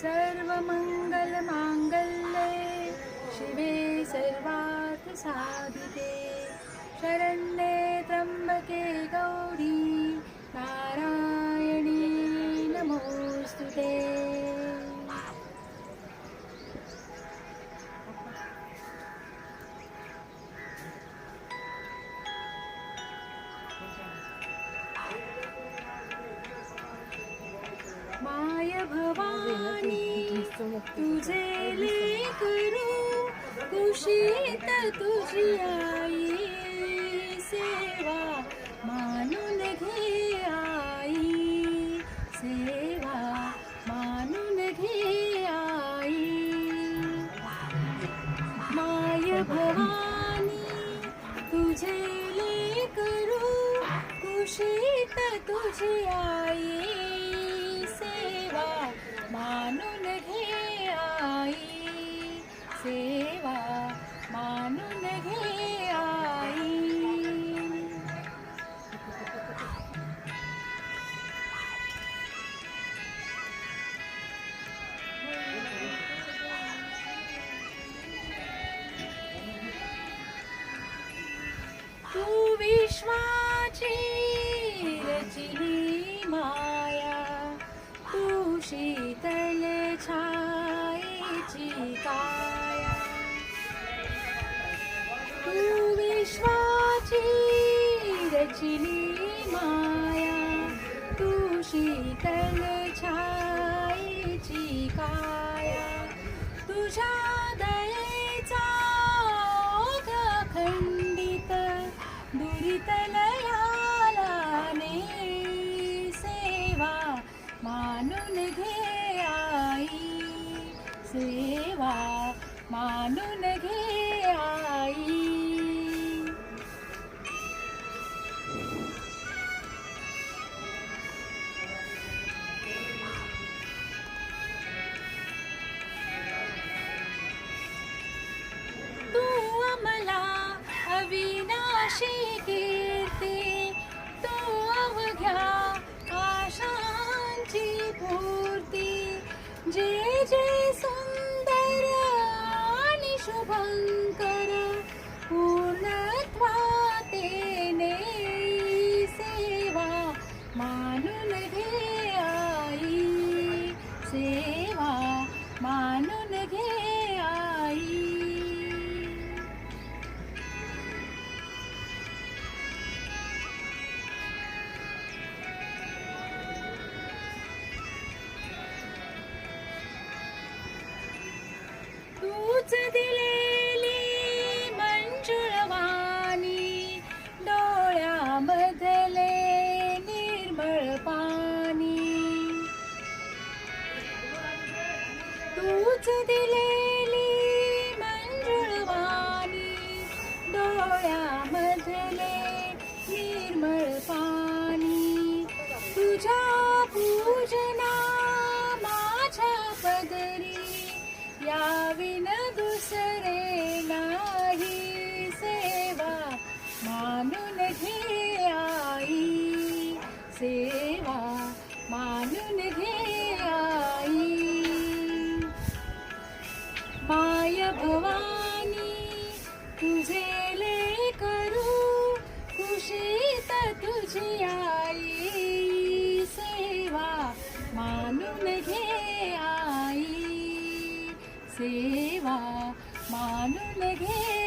सर्वमङ्गलमाङ्गल्ये शिवे सर्वार्थसाधिके शरण्ये त्र्यम्बके गौरी माय भवानी तुझे लेकरू कुशीत तुझी आई सेवा मानून घे आई सेवा मानून घे आई. माय भवानी तुझे ले करू कुशीत तुझी आई मानून विश्वाची रचली माया तू शीतल छाईची काया तुझ्या दयेचा खंडित दुरित लयालाने सेवा मानून घे आई सेवा मानून घे आई. अविनाशी कीर्ती दिलेली मंजुळवाणी डोळ्यामधले निर्मळ पाणी. तूच दिलेली मंजुळवाणी डोळ्यामधले निर्मळ पाणी. तुझ्या पूजना माझ्या पदरी याविन दुसरे घे आई सेवा मानून घे आई. माय भवानी तुझे खुशी खुशीत तुझी आई. सेवा मानून घे आई. सेवा मानून घे